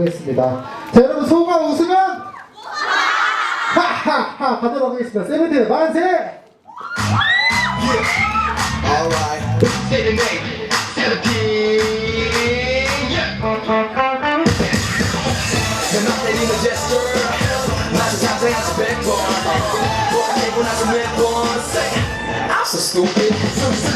하겠습니다. 자, 여러분 소가 웃으면 하하하 가도록 하겠습니다. 세븐틴 만세! Alright. Say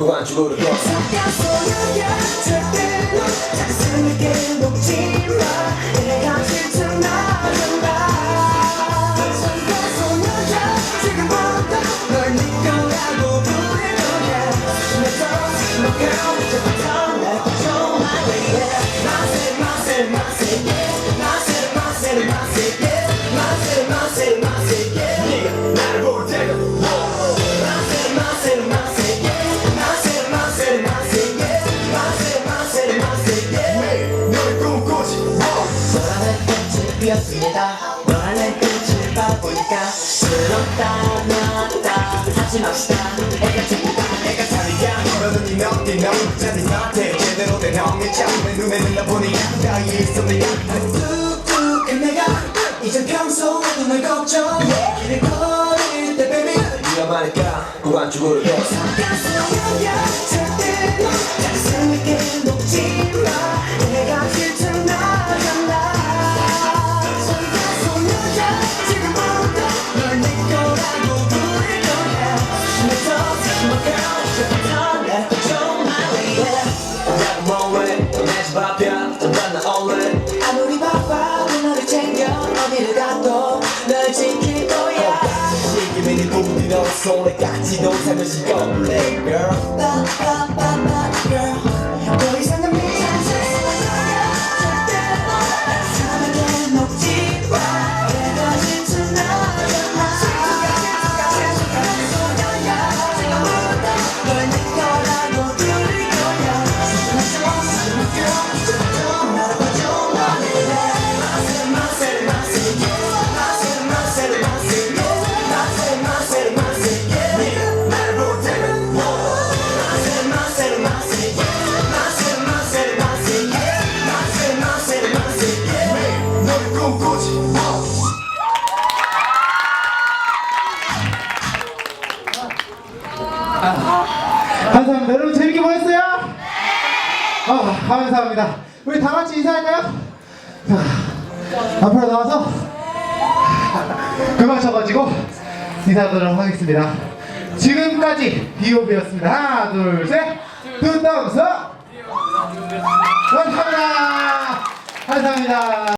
그거 안 주고 그렇게 섞였어 연결 절대로 자신 있게 녹지 마. 피웠습니다. 너라는 꽃을 봐보니까 부럽다 놨다. 하지 맙시다. 애가 죽다. 애가 살이야. 너라는 이 넉대 너는 자리 나한테 제대로 된 형의 짱내 눈에는 나보니 양다이 있었네 뚝뚝한 내가 이젠 평소에도 널 걱정해 길을 걸을 때 baby. 위험하니까 고관줄을 걷어 소녀야 손에 깍지 동상을 씌워 Play girl. 아, 감사합니다. 우리 다 같이 인사할까요? 자, 앞으로 나와서 그만 쳐가지고 인사하도록 하겠습니다. 지금까지 비오비였습니다. 하나, 둘, 셋. 두 덤서 감사합니다. 감사합니다.